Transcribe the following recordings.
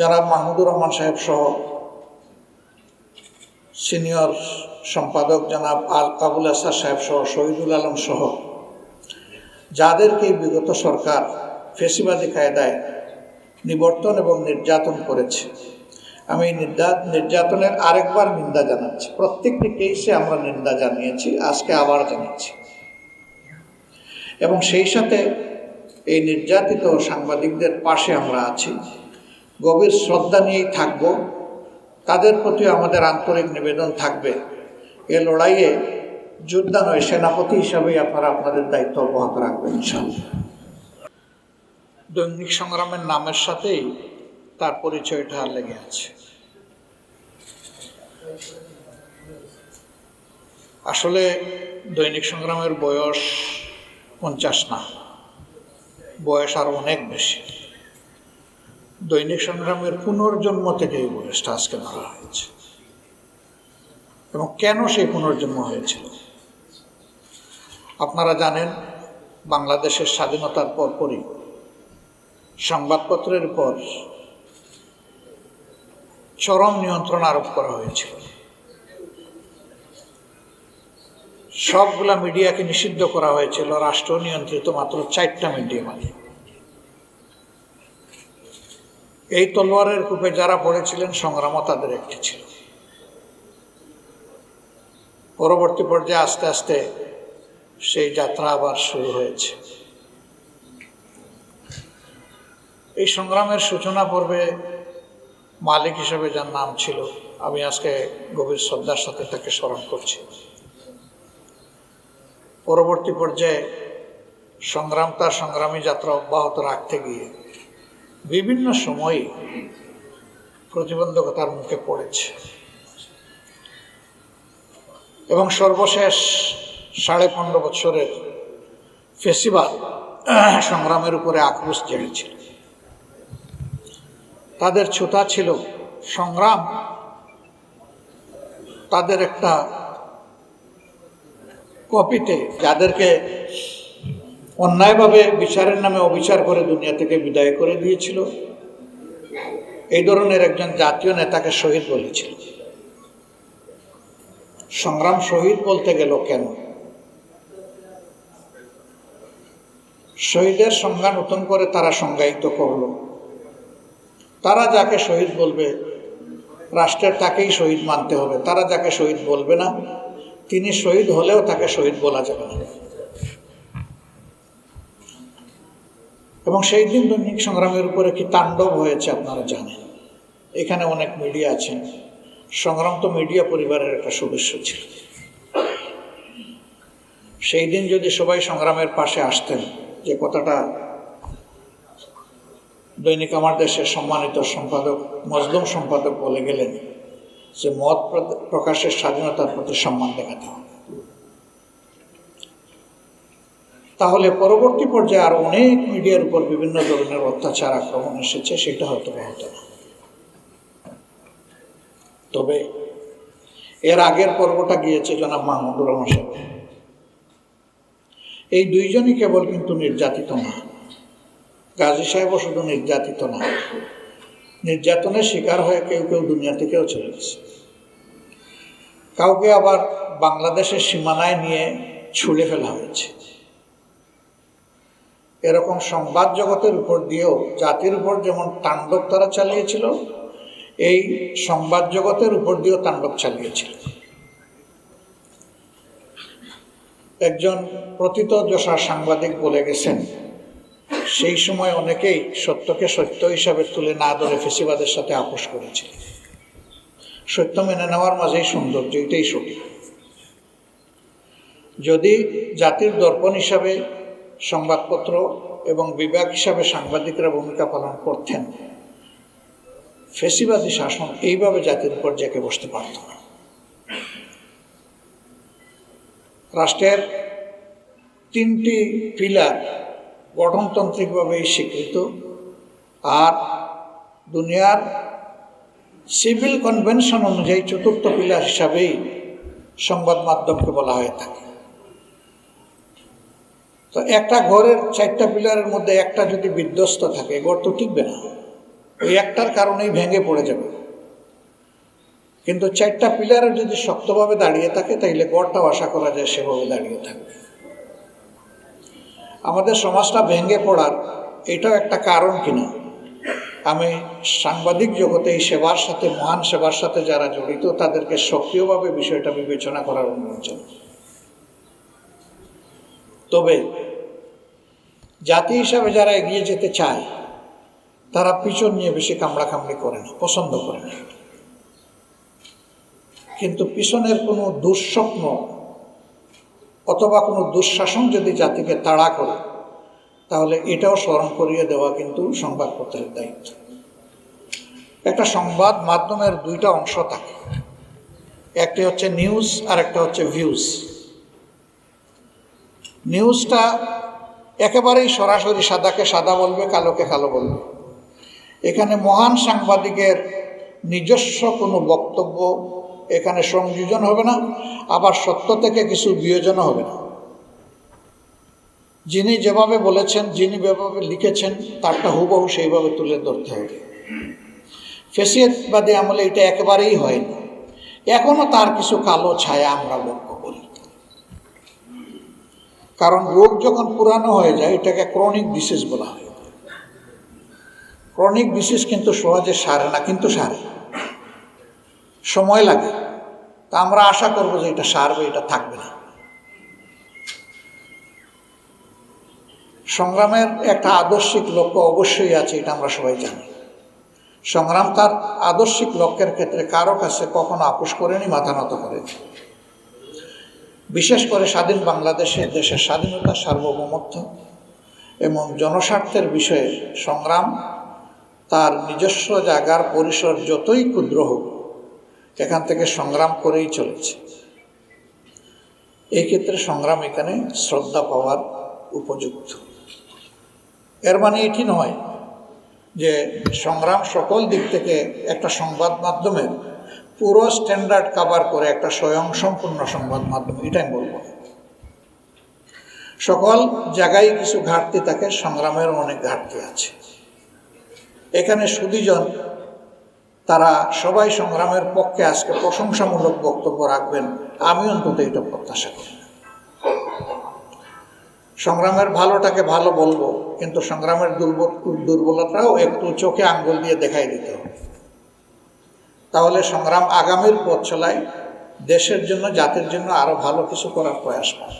জনাব মাহমুদুর রহমান সাহেব সহ সিনিয়র সম্পাদক জনাব আল আবুল আসার সাহেব সহ, শহীদুল আলম সহ যাদেরকে বিগত সরকার ফেসিবাদী কায়দায় নিবর্তন এবং নির্যাতন করেছে, আমি নির্যাতনের আরেকবার নিন্দা জানাচ্ছি। প্রত্যেকটি কেসে আমরা নিন্দা জানিয়েছি, আজকে আবার জানাচ্ছি এবং সেই সাথে এই নির্যাতিত সাংবাদিকদের পাশে আমরা আছি। গভীর শ্রদ্ধা নিয়েই থাকব। তাদের প্রতি আমাদের আন্তরিক নিবেদন থাকবে। এ লড়াইয়ে যোদ্ধা নয় সেনাপতি হিসাবেই আপনারা আপনাদের দায়িত্ব অব্যাহত রাখবেন দৈনিক সংগ্রামের নামের সাথেই তার পরিচয়টা লেগে আছে। আসলে দৈনিক সংগ্রামের বয়স পঞ্চাশ না, বয়স আরও অনেক বেশি। দৈনিক সংগ্রামের পুনর্জন্ম থেকে এই বয়সটা আজকে ধরা হয়েছে। এবং কেন সেই পুনর্জন্ম হয়েছিল? আপনারা জানেন, বাংলাদেশের স্বাধীনতার পরপরই সংবাদপত্রের পর চরম নিয়ন্ত্রণ আরোপ করা হয়েছিল। সবগুলা মিডিয়াকে নিষিদ্ধ করা হয়েছিল রাষ্ট্র নিয়ন্ত্রিত মাত্র চারটা মিডিয়া মানে এই তলোয়ারের কূপে যারা পড়েছিলেন, সংগ্রামও তাদের একটি ছিল। পরবর্তী পর্যায়ে আস্তে আস্তে সেই যাত্রা আবার শুরু হয়েছে। এই সংগ্রামের সূচনা পর্বে মালিক হিসেবে যার নাম ছিল, আমি আজকে গভীর শ্রদ্ধার সাথে তাকে স্মরণ করছি। পরবর্তী পর্যায়ে সংগ্রাম তার সংগ্রামী যাত্রা অব্যাহত রাখতে গিয়ে বিভিন্ন সময়ে প্রতিবন্ধকতার মুখে পড়েছে। এবং সর্বশেষ সাড়ে পনেরো বছরের ফেসিবাল সংগ্রামের উপরে আক্রোশ জেগেছিল। তাদের ছুতা ছিল সংগ্রাম। তাদের একটা কপিতে যাদেরকে অন্যায়ভাবে বিচারের নামে অবিচার করে দুনিয়া থেকে বিদায় করে দিয়েছিল। এই ধরনের একজন জাতীয় নেতাকে শহীদ বলেছিল। সংগ্রাম শহীদ বলতে গেল কেন? শহীদের সংজ্ঞা নতুন করে তারা সংজ্ঞায়িত করল। তারা যাকে শহীদ বলবে, রাষ্ট্রের তাকেই শহীদ মানতে হবে। তারা যাকে শহীদ বলবে না, তিনি শহীদ হলেও তাকে শহীদ বলা যাবে না। এবং সেই দিন দৈনিক সংগ্রামের উপরে কি তাণ্ডব হয়েছে আপনারা জানেন? এখানে অনেক মিডিয়া আছেন সংগ্রাম তো মিডিয়া পরিবারের একটা সদস্য ছিল। সেই দিন যদি সবাই সংগ্রামের পাশে আসতেন, যে কথাটা দৈনিক আমার দেশের সম্মানিত সম্পাদক, মজলুম সম্পাদক বলে গেলেন, যে মত প্রকাশের স্বাধীনতার প্রতি সম্মান দেখাতে হবে। তাহলে পরবর্তী পর্যায়ে আরও অনেক মিডিয়ার উপর বিভিন্ন ধরনের অত্যাচার, আক্রমণ এসেছে, সেটা হয়তো হতো না। তবে এর আগের পর্বটা গিয়েছে জনাব মাহমুদুর রহমান সাহেব। এই দুইজনই কেবল কিন্তু নির্যাতিত না। গাজী সাহেবও শুধু নির্যাতিত না। নির্যাতনের শিকার হয়ে কেউ কেউ দুনিয়া থেকেও চলে গেছে। কাউকে আবার বাংলাদেশের সীমানায় নিয়ে ছুড়ে ফেলা হয়েছে। এরকম সংবাদ জগতের উপর দিয়েও জাতির উপর যেমন তাণ্ডব তারা চালিয়েছিল, এই সংবাদ জগতের উপর দিয়েও তাণ্ডব চালিয়েছিল। একজন প্রথিত যশা সাংবাদিক বলে গেছেন, সেই সময় অনেকেই সত্যকে সত্য হিসাবে তুলে না ধরে ফেসিবাদের সাথে আপোষ করেছে সত্য মেনে নেওয়ার মাঝেই সৌন্দর্য এটাই সঠিক যদি জাতির দর্পণ হিসাবে সংবাদপত্র এবং বিভাগ হিসাবে সাংবাদিকরা ভূমিকা পালন করতেন। ফেসিবাদী শাসন এইভাবে জাতির উপর বসতে পারত না। রাষ্ট্রের তিনটি পিলার গঠনতান্ত্রিকভাবেই স্বীকৃত আর দুনিয়ার সিভিল কনভেনশন অনুযায়ী চতুর্থ পিলার হিসাবেই সংবাদ মাধ্যমকে বলা হয়ে থাকে। তো একটা ঘরের চারটা পিলারের মধ্যে একটা যদি বিধ্বস্ত থাকে ঘর তো টিকবে না। ওই একটার কারণেই ভেঙে পড়ে যাবে। কিন্তু চারটা পিলারে যদি শক্তভাবে দাঁড়িয়ে থাকে, তাইলে গড়টাও আশা করা যায় সেভাবে দাঁড়িয়ে থাকবে। আমাদের সমাজটা ভেঙে পড়ার এটাও একটা কারণ কিনা? আমি সাংবাদিক জগতে এই সেবার সাথে, মহান সেবার সাথে যারা জড়িত, তাদেরকে সক্রিয়ভাবে বিষয়টা বিবেচনা করার অনুরোধ জানাই। তবে জাতি হিসাবে যারা এগিয়ে যেতে চায়, তারা পিছন নিয়ে বেশি কামড়া কামড়ি করে না, পছন্দ করে না। কিন্তু পিছনের কোনো দুঃস্বপ্ন অথবা কোনো দুঃশাসন যদি জাতিকে তাড়া করে, তাহলে এটাও স্মরণ করিয়ে দেওয়া কিন্তু সংবাদপত্রের দায়িত্ব। একটা সংবাদ মাধ্যমের দুইটা অংশ থাকে। একটি হচ্ছে নিউজ আর একটা হচ্ছে ভিউজ। নিউজটা একেবারেই সরাসরি সাদাকে সাদা বলবে, কালোকে কালো বলবে। এখানে মহান সাংবাদিকের নিজস্ব কোনো বক্তব্য এখানে সংযোজন হবে না, আবার সত্য থেকে কিছু বিয়োজনও হবে না। যিনি যেভাবে বলেছেন, যিনি যেভাবে লিখেছেন, তারটা হুবহু সেইভাবে তুলে ধরতে হবে। ফেসিয়াতবাদী আমলে এটা একেবারেই হয়নি এখনও তার কিছু কালো ছায়া আমরা করি কারণ রোগ যখন পুরানো হয়ে যায়, এটাকে ক্রনিক ডিসিজ বলা হয়। ক্রনিক ডিসিজ কিন্তু সহজে সারে না, কিন্তু সারে। সময় লাগে। তা আমরা আশা করব যে এটা সারবে, এটা থাকবে না। সংগ্রামের একটা আদর্শিক লক্ষ্য অবশ্যই আছে, এটা আমরা সবাই জানি। সংগ্রাম তার আদর্শিক লক্ষ্যের ক্ষেত্রে কারও কাছে কখনো আপোষ করেনি, মাথা নত করেনি। বিশেষ করে স্বাধীন বাংলাদেশে দেশের স্বাধীনতা, সার্বভৌমত্ব এবং জনস্বার্থের বিষয়ে সংগ্রাম, তার নিজস্ব জায়গার পরিসর যতই ক্ষুদ্র হোক, এখান থেকে সংগ্রাম করেই চলেছে। এই ক্ষেত্রে সংগ্রাম এখানে শ্রদ্ধা পাওয়ার উপযুক্ত। এর মানে এটি নয় যে সংগ্রাম সকল দিক থেকে একটা সংবাদ মাধ্যমের পুরো স্ট্যান্ডার্ড কাভার করে একটা স্বয়ংসম্পূর্ণ সংবাদ মাধ্যম এটা আমি বলব। সকল জায়গায় কিছু ঘাটতি থাকে সংগ্রামের অনেক ঘাটতি আছে। এখানে সুদীজন, তারা সবাই সংগ্রামের পক্ষে আজকে প্রশংসামূলক বক্তব্য রাখবেন, আমি অন্তত এটা প্রত্যাশা করি। সংগ্রামের ভালোটাকে ভালো বলব, কিন্তু সংগ্রামের দুর্বল দুর্বলতাও একটু চোখে আঙ্গুল দিয়ে দেখাই দিতে হবে। তাহলে সংগ্রাম আগামীর পথ চলায় দেশের জন্য, জাতির জন্য আরও ভালো কিছু করার প্রয়াস পাবে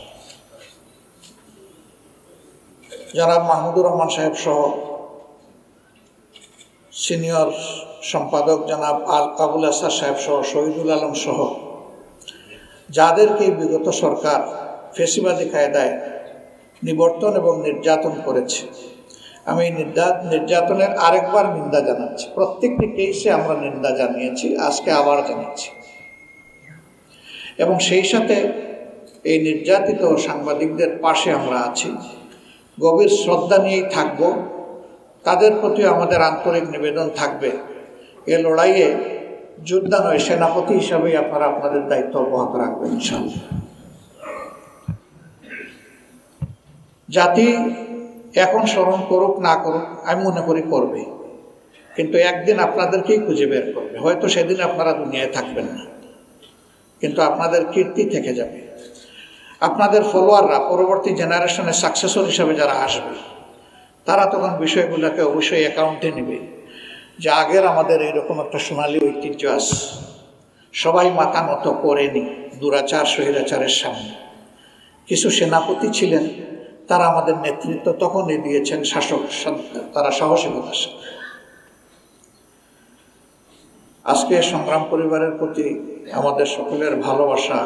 জনাব মাহমুদুর রহমান সাহেব সহ সিনিয়র সম্পাদক জনাব আল কাবুল আসার সাহেব সহ শহীদুল আলম সহ যাদেরকে বিগত সরকার ফেসিবাদী কায়দায় নিবর্তন এবং নির্যাতন করেছে আমি নির্যাতনের আরেকবার নিন্দা জানাচ্ছি। প্রত্যেকটি কেসে আমরা নিন্দা জানিয়েছি, আজকে আবার জানাচ্ছি এবং সেই সাথে এই নির্যাতিত সাংবাদিকদের পাশে আমরা আছি। গভীর শ্রদ্ধা নিয়েই থাকব। তাদের প্রতি আমাদের আন্তরিক নিবেদন থাকবে। এ লড়াইয়ে যোদ্ধা নয় সেনাপতি হিসাবেই আপনারা আপনাদের দায়িত্ব অব্যাহত রাখবেন ইনশাল্লাহ জাতি এখন স্মরণ করুক, না করুক, আমি মনে করি করবে। কিন্তু একদিন আপনাদেরকেই খুঁজে বের করবে। হয়তো সেদিন আপনারা দুনিয়ায় থাকবেন না। কিন্তু আপনাদের কীর্তি থেকে যাবে। আপনাদের ফলোয়াররা পরবর্তী জেনারেশনের সাকসেসর হিসাবে যারা আসবে, তারা তখন বিষয়গুলোকে অবশ্যই অ্যাকাউন্টে নেবে যে আগের আমাদের এইরকম একটা সোনালী ঐতিহ্য আছে সবাই মাথা মতো করেনি দুরাচার, স্বৈরাচারের সামনে। কিছু সেনাপতি ছিলেন তারা আমাদের নেতৃত্ব তখনই দিয়েছেন শাসক তারা সাহসিকতার সাথে আজকে সংগ্রাম পরিবারের প্রতি আমাদের সকলের ভালোবাসা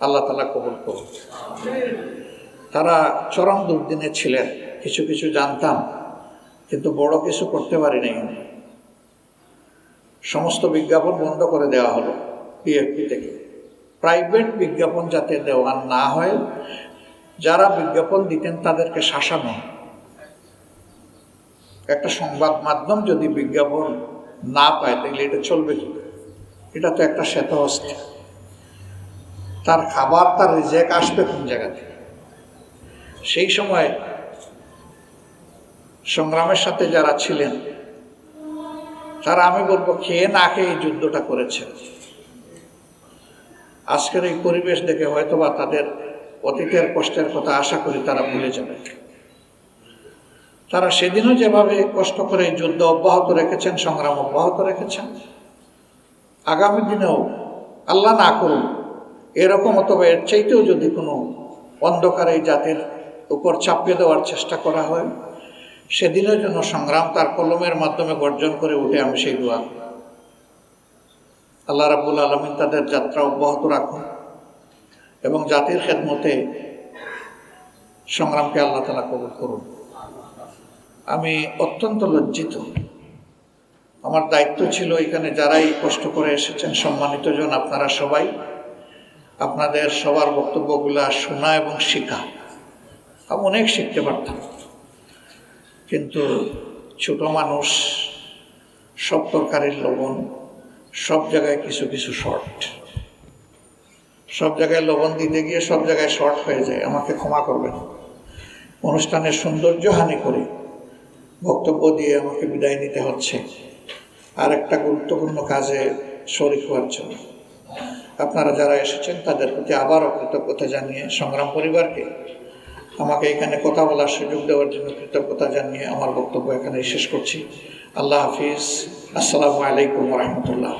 আল্লাহ তালা কবুল করুন তারা চরম দুর্দিনে ছিলেন, কিছু কিছু জানতাম, কিন্তু বড় কিছু করতে পারি নাই সমস্ত বিজ্ঞাপন বন্ধ করে দেওয়া হলো পিএফপি থেকে। প্রাইভেট বিজ্ঞাপন যাতে দেওয়া না হয় যারা বিজ্ঞাপন দিতেন তাদেরকে শাসানো একটা সংবাদ মাধ্যম যদি বিজ্ঞাপন না পায়, তাহলে এটা চলবে কি এটা তো একটা শ্বেত অস্থি তার খাবার, তার রিজেক আসবে কোন জায়গা থেকে? সেই সময় সংগ্রামের সাথে যারা ছিলেন, তারা আমি বলব, খেয়ে না খেয়ে এই যুদ্ধটা করেছে আজকের এই পরিবেশ দেখে হয়তোবা তাদের অতীতের কষ্টের কথা আশা করি তারা ভুলে যাবে। তারা সেদিনও যেভাবে কষ্ট করে যুদ্ধ অব্যাহত রেখেছেন, সংগ্রাম অব্যাহত রেখেছেন, আগামী দিনেও আল্লাহ না করুন এরকম অথবা এর চাইতেও যদি কোনো অন্ধকার এই জাতির উপর চাপিয়ে দেওয়ার চেষ্টা করা হয় সেদিনের জন্য সংগ্রাম তার কলমের মাধ্যমে গর্জন করে উঠে আমি সেই দোয়া। আল্লাহ রাবুল আলমিন তাদের যাত্রা অব্যাহত রাখুন। এবং জাতির খেদমতে সংগ্রামকে আল্লাহ তালা কবুল করুন। আমি অত্যন্ত লজ্জিত। আমার দায়িত্ব ছিল এখানে যারাই কষ্ট করে এসেছেন, সম্মানিত জন, আপনারা সবাই। আপনাদের সবার বক্তব্যগুলা শোনা এবং শেখা। আমি অনেক শিখতে পারতাম। কিন্তু ছোট মানুষ, সব তরকারির লবণ, সব জায়গায় কিছু কিছু শর্ট। সব জায়গায় লবণ দিতে গিয়ে সব জায়গায় শর্ট হয়ে যায়। আমাকে ক্ষমা করবেন। অনুষ্ঠানের সৌন্দর্য হানি করে বক্তব্য দিয়ে আমাকে বিদায় নিতে হচ্ছে। আর একটা গুরুত্বপূর্ণ কাজে শরিক হওয়ার জন্য। আপনারা যারা এসেছেন, তাদের প্রতি আবারও কৃতজ্ঞতা জানিয়ে সংগ্রাম পরিবারকে আমাকে এখানে কথা বলার সুযোগ দেওয়ার জন্য কৃতজ্ঞতা জানিয়ে আমার বক্তব্য এখানে শেষ করছি। আল্লাহ হাফিজ। আসসালামু আলাইকুম রহমতুল্লাহ।